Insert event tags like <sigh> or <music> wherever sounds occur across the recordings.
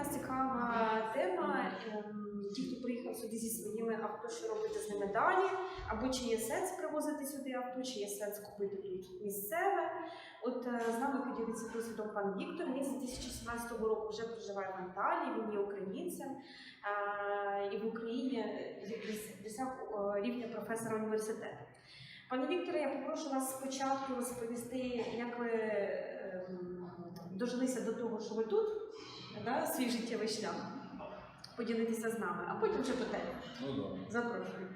нас цікава тема. Ем, Ті, хто приїхав сюди зі своїми авто, що робити з ними далі, або чи є сенс привозити сюди авто, чи є сенс купити тут місцеве. От е, з нами поділиться досвідом пан Віктор. Він з 2017 року вже проживає в Анталії, він є українцем. Е, І в Україні досяг е, рівня професора університету. Пане Вікторе, я попрошу вас спочатку розповісти, як ви ем, дожилися до того, що ви тут, да, свій життєвий шлях, поділитися з нами, а потім вже по темі. Ну, да. Запрошую.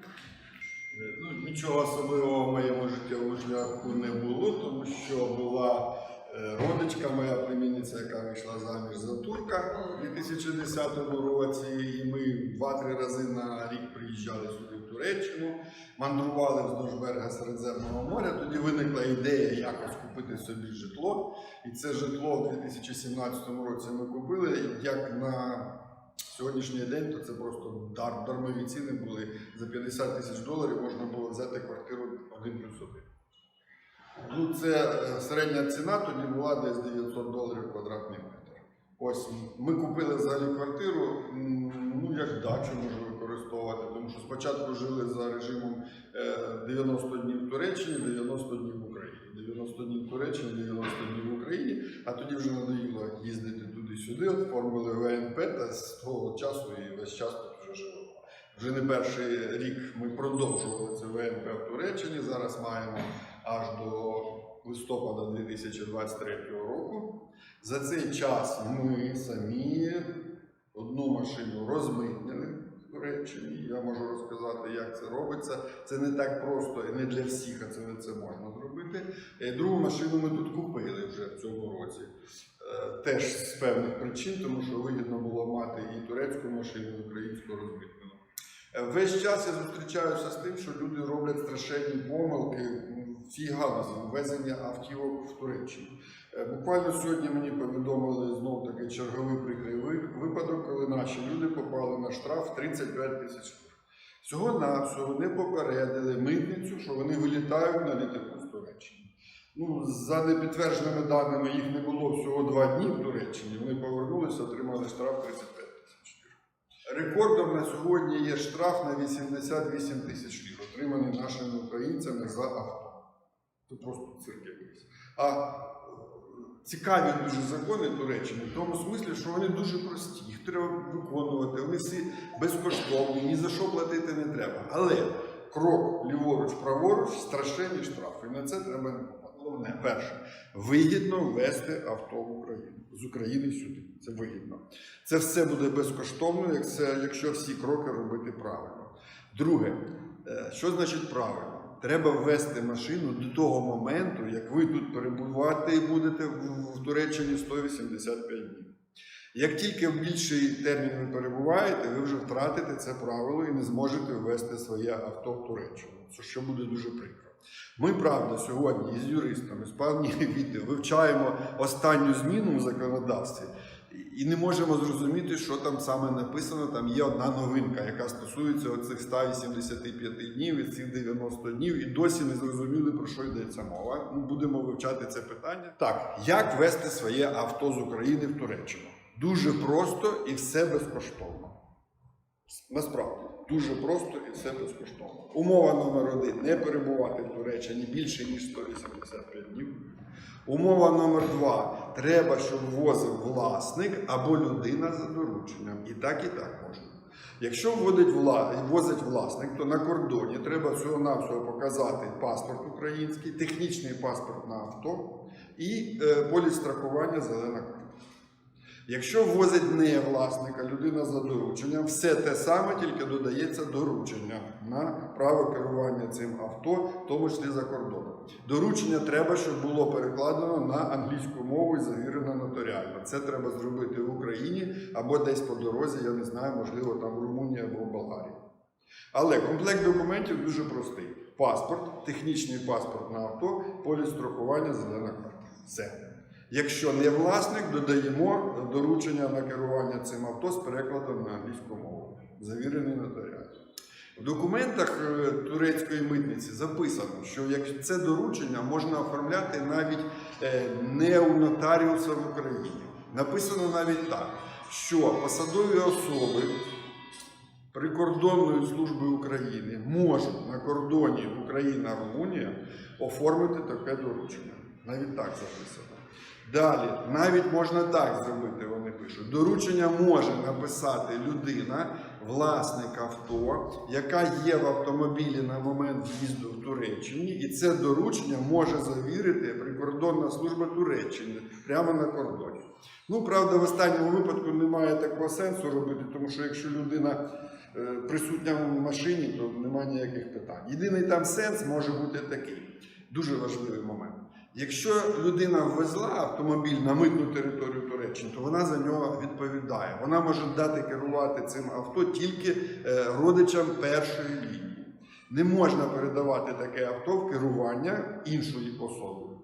Е, Ну, нічого особливого в моєму життєвому шляху не було, тому що була е, родичка, моя племінниця, яка вийшла заміж за турка у 2010 році. І ми два-три рази на рік приїжджали сюди в Туреччину, мандрували вздовж берега Середземного моря. Тоді виникла ідея якось купити собі житло. І це житло в 2017 році ми купили як на сьогоднішній день, то це просто дар, дармові ціни були. За 50 тисяч доларів можна було взяти квартиру 1 плюс 1. Ну, це е, середня ціна тоді була десь 900 доларів квадратний метр. Ось ми купили взагалі квартиру, ну як дачу можна використовувати, тому що спочатку жили за режимом е, 90 днів в Туреччині, 90 днів в Україні. 90 днів в Туреччині, 90 днів в Україні, а тоді вже надоїло їздити туди-сюди, оформили ВНП та з того часу і весь час тут вже живемо. Вже не перший рік ми продовжували це ВНП в Туреччині. Зараз маємо аж до листопада 2023 року. За цей час ми самі одну машину розмитнили Туреччині. Я можу розказати, як це робиться. Це не так просто і не для всіх, а це, це можна зробити. Е, Другу машину ми тут купили вже в цьому році. Е, Теж з певних причин, тому що вигідно було мати і турецьку машину, і українську розмитнену. Весь час я зустрічаюся з тим, що люди роблять страшенні помилки в цій галузі ввезення автівок в Туреччину. Е, Буквально сьогодні мені повідомили знов таки черговий прикрий випадок, коли наші люди попали на штраф 35 тисяч. Всього навсього вони попередили митницю, що вони вилітають на літаку з Туреччини. Ну, за непідтвердженими даними їх не було всього два дні в Туреччині. Вони повернулися, отримали штраф 35 тисяч лір. Рекордом на сьогодні є штраф на 88 тисяч лір, отриманий нашими українцями за авто. Це просто цирк якийсь. А цікаві дуже закони Туреччини в тому смислі, що вони дуже прості, їх треба виконувати, вони всі безкоштовні, ні за що платити не треба. Але крок ліворуч, праворуч страшенні штрафи. І на це треба. Головне, перше, вигідно ввести авто в Україну з України сюди. Це вигідно. Це все буде безкоштовно, якщо всі кроки робити правильно. Друге, е, що значить правильно? Треба ввести машину до того моменту, як ви тут перебувати і будете в, Туреччині 185 днів. Як тільки в більший термін ви перебуваєте, ви вже втратите це правило і не зможете ввести своє авто в Туреччину, що буде дуже прикро. Ми, правда, сьогодні із юристами, з пані Віти, вивчаємо останню зміну в законодавстві і- не можемо зрозуміти, що там саме написано. Там є одна новинка, яка стосується оцих 185 днів і цих 90 днів, і досі не зрозуміли, про що йдеться мова. Ну, будемо вивчати це питання. Так, як вести своє авто з України в Туреччину? Дуже просто і все безкоштовно. Насправді, дуже просто і все безкоштовно. Умова номер один не перебувати в Туреччині більше, ніж 185 днів. Умова номер два. Треба, щоб возив власник або людина за дорученням. І так, і так можна. Якщо вводить возить власник, то на кордоні треба всього-навсього показати паспорт український, технічний паспорт на авто і е, поліс страхування зелена. Якщо ввозить не власника, людина за дорученням, все те саме, тільки додається доручення на право керування цим авто, в тому числі за кордоном. Доручення треба, щоб було перекладено на англійську мову і завірено нотаріально. Це треба зробити в Україні або десь по дорозі, я не знаю, можливо, там в Румунії або в Болгарії. Але комплект документів дуже простий: паспорт, технічний паспорт на авто, поліс страхування, зелена карта. Все. Якщо не власник, додаємо доручення на керування цим авто з перекладом на англійську мову, завірений нотаріально. В документах е, турецької митниці записано, що це доручення можна оформляти навіть е, не у нотаріуса в Україні. Написано навіть так: що посадові особи прикордонної служби України можуть на кордоні Україна-Румунія оформити таке доручення. Навіть так записано. Далі, навіть можна так зробити, вони пишуть. Доручення може написати людина, власник авто, яка є в автомобілі на момент в'їзду в Туреччині, і це доручення може завірити прикордонна служба Туреччини прямо на кордоні. Ну, правда, в останньому випадку немає такого сенсу робити, тому що якщо людина е, присутня в машині, то немає ніяких питань. Єдиний там сенс може бути такий, дуже важливий момент. Якщо людина ввезла автомобіль на митну територію Туреччини, то вона за нього відповідає. Вона може дати керувати цим авто тільки е, родичам першої лінії. Не можна передавати таке авто в керування іншої особи.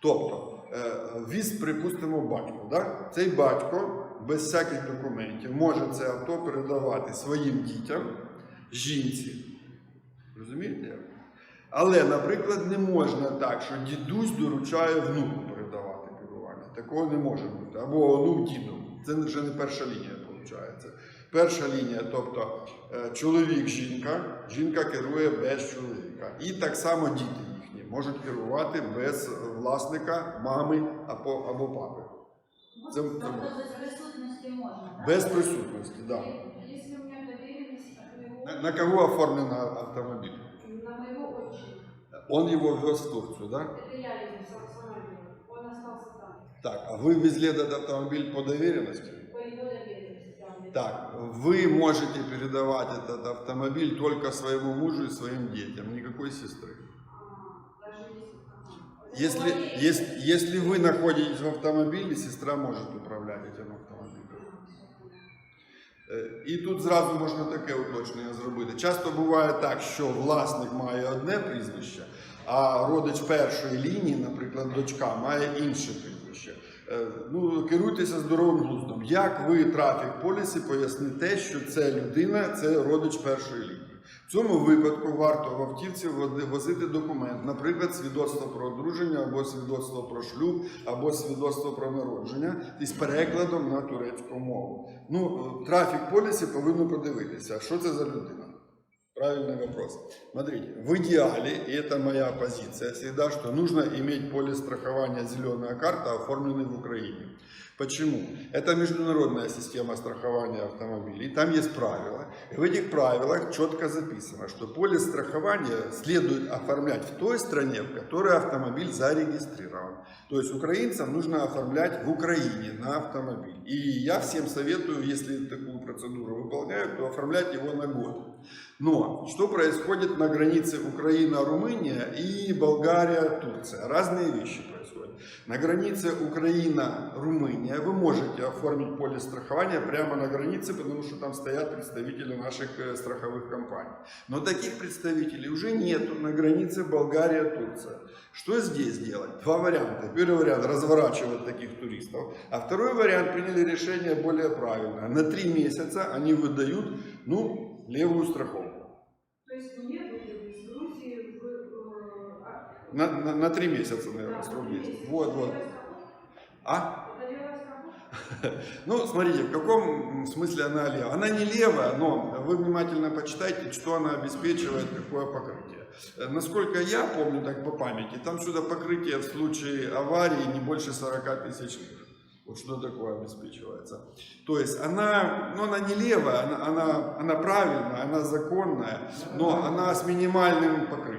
Тобто, е, віз, припустимо, батько. Да? Цей батько без всяких документів може це авто передавати своїм дітям, жінці. Розумієте? Але, наприклад, не можна так, що дідусь доручає внуку передавати керування. Такого не може бути. Або онук діду. Це вже не перша лінія, виходить. Перша лінія, тобто е, чоловік, жінка, жінка керує без чоловіка. І так само діти їхні можуть керувати без власника, мами або, або папи. Це, це Тобто без присутності можна, так? без присутності, так. Да. На, кого оформлен автомобіль? Он его вез в Турцию, да? это я еду сам сама еду, он остался там, Так, а вы везли этот автомобиль по доверенности? по его доверенности там. Так, вы можете передавать этот автомобиль только своему мужу и своим детям, никакой сестры. А, если... ага. Если, если, если вы находитесь в автомобиле, сестра может управлять этим І тут зразу можна таке уточнення зробити. Часто буває так, що власник має одне прізвище, а родич першої лінії, наприклад, дочка, має інше прізвище. Е, Ну, керуйтеся здоровим глуздом. Як ви трафік полісі поясните, що це людина, це родич першої лінії? В цьому випадку варто в автівці води- возити документ, наприклад, свідоцтво про одруження, або свідоцтво про шлюб, або свідоцтво про народження із перекладом на турецьку мову. Ну, е, трафік полісі повинно подивитися, що це за людина. Правильный вопрос. Смотрите, в идеале, и это моя позиция всегда, что нужно иметь полис страхования «Зеленая карта», оформленный в Украине. Почему? Это международная система страхования автомобилей, там есть правила. И в этих правилах четко записано, что полис страхования следует оформлять в той стране, в которой автомобиль зарегистрирован. То есть украинцам нужно оформлять в Украине на автомобиль. И я всем советую, если такую процедуру выполняют, то оформлять его на год. Но что происходит на границе Украина-Румыния и Болгария-Турция? Разные вещи происходят. На границе Украина-Румыния вы можете оформить полис страхования прямо на границе, потому что там стоят представители наших э, страховых компаний. Но таких представителей уже нету на границе Болгария-Турция. Что здесь делать? Два варианта. Первый вариант – разворачивать таких туристов. А второй вариант – приняли решение более правильное. На три месяца они выдают, ну, левую страховку. То есть мне выдали из Грузии в... э, а, На, на, на три месяца, наверное, срок месяца. Вот, вот. А? <laughs> Ну, смотрите, в каком смысле она левая? Она не левая, но вы внимательно почитайте, что она обеспечивает, какое покрытие. Э, Насколько я помню, так по памяти, там сюда покрытие в случае аварии не больше 40 тысяч лир. Вот что такое обеспечивается. То есть она, ну, она не левая, она, она, она правильная, она законная, но она с минимальным покрытием.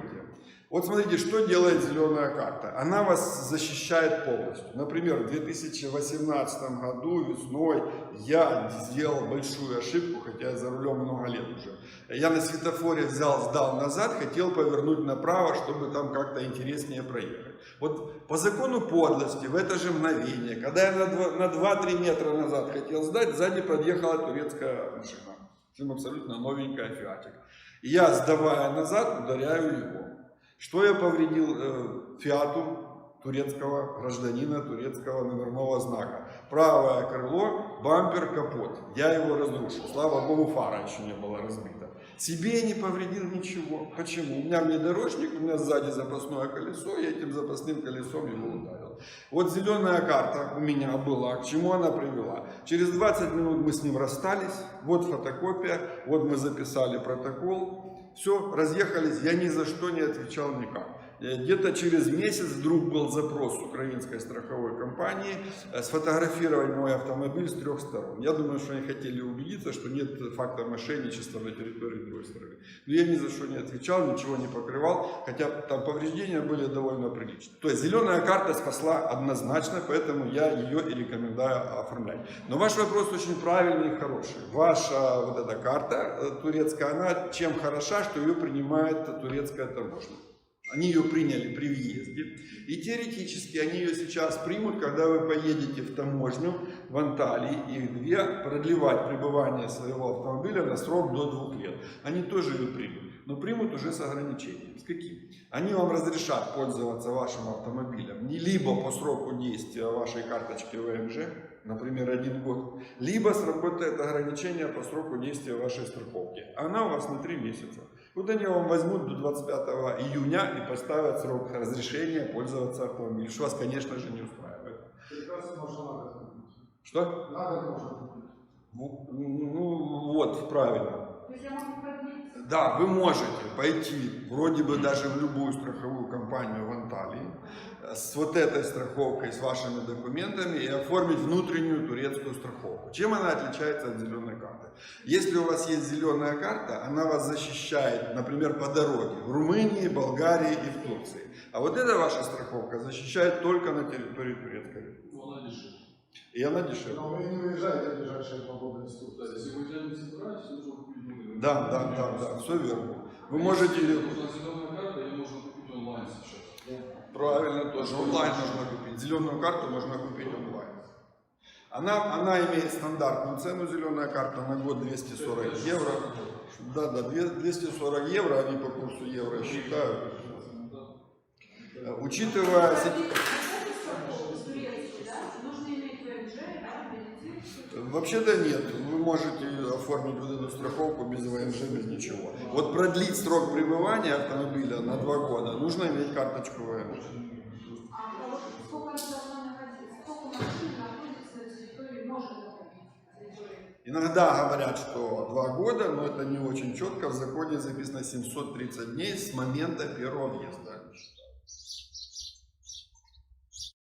Вот смотрите, что делает зеленая карта. Она вас защищает полностью. Например, в 2018 году весной я сделал большую ошибку, хотя я за рулем много лет уже. Я на светофоре взял, сдал назад, хотел повернуть направо, чтобы там как-то интереснее проехать. Вот по закону подлости в это же мгновение, когда я на два- на 2-3 метра назад хотел сдать, сзади подъехала турецкая машина. Абсолютно новенькая фиатик. Я, сдавая назад, ударяю его. Что я повредил э, фиату турецкого гражданина, турецкого номерного знака? Правое крыло, бампер, капот. Я его разрушил. Слава богу, фара еще не была разбита. Себе не повредил ничего. Почему? У меня внедорожник, у меня сзади запасное колесо, я этим запасным колесом его ударил. Вот зеленая карта у меня была, к чему она привела. Через 20 минут мы с ним расстались, вот фотокопия, вот мы записали протокол, все, разъехались, я ни за что не отвечал никак. Э, Где-то через месяц вдруг был запрос украинской страховой компании э, сфотографировать мой автомобиль с трех сторон. Я думаю, что они хотели убедиться, что нет факта мошенничества на территории другой стороны. Но я ни за что не отвечал, ничего не покрывал, хотя там повреждения были довольно приличные. То есть зеленая карта спасла однозначно, поэтому я ее и рекомендую оформлять. Но ваш вопрос очень правильный и хороший. Ваша вот эта карта э, турецкая, она чем хороша, что ее принимает турецкая таможня. Они ее приняли при въезде. И теоретически они ее сейчас примут, когда вы поедете в таможню в Анталии и где продлевать пребывание своего автомобиля на срок до двух лет. Они тоже ее примут, но примут уже с ограничением. С каким? Они вам разрешат пользоваться вашим автомобилем не либо по сроку действия вашей карточки ВМЖ, например, один год, либо сработает ограничение по сроку действия вашей страховки. Она у вас на три месяца. Вот они вам возьмут до 25 июня и поставят срок разрешения пользоваться автомобилем, что вас, конечно же, не устраивает. Прекрасно можно надо купить. Что? Надо можно купить. Ну, ну, вот, правильно. То есть я могу продлить Да, вы можете пойти вроде бы даже в любую страховую компанию в Анталии э, с вот этой страховкой, с вашими документами и оформить внутреннюю турецкую страховку. Чем она отличается от зеленой карты? Если у вас есть зеленая карта, она вас защищает, например, по дороге в Румынии, Болгарии и в Турции. А вот эта ваша страховка защищает только на территории Турецкой Республики. И она дешевле. Но вы не уезжаете в ближайшие инструкции. есть, если вы реально собираетесь, нужно купить. Да, да, да, да, все верно. Вы можете... Нужна зеленая карта, ее можно купить онлайн сейчас. Правильно, тоже онлайн можно купить. Зеленую карту можно купить онлайн. Она, она имеет стандартную цену, зеленая карта, на год 240 евро. Да, да, две- 240 евро, они по курсу евро считают. Учитывая... Вообще-то нет, можете оформить вот эту страховку без ВМЖ, без ничего. Вот продлить срок пребывания автомобиля на два года, нужно иметь карточку ВМЖ. А? Иногда говорят, что два года, но это не очень четко. В законе записано 730 дней с момента первого въезда.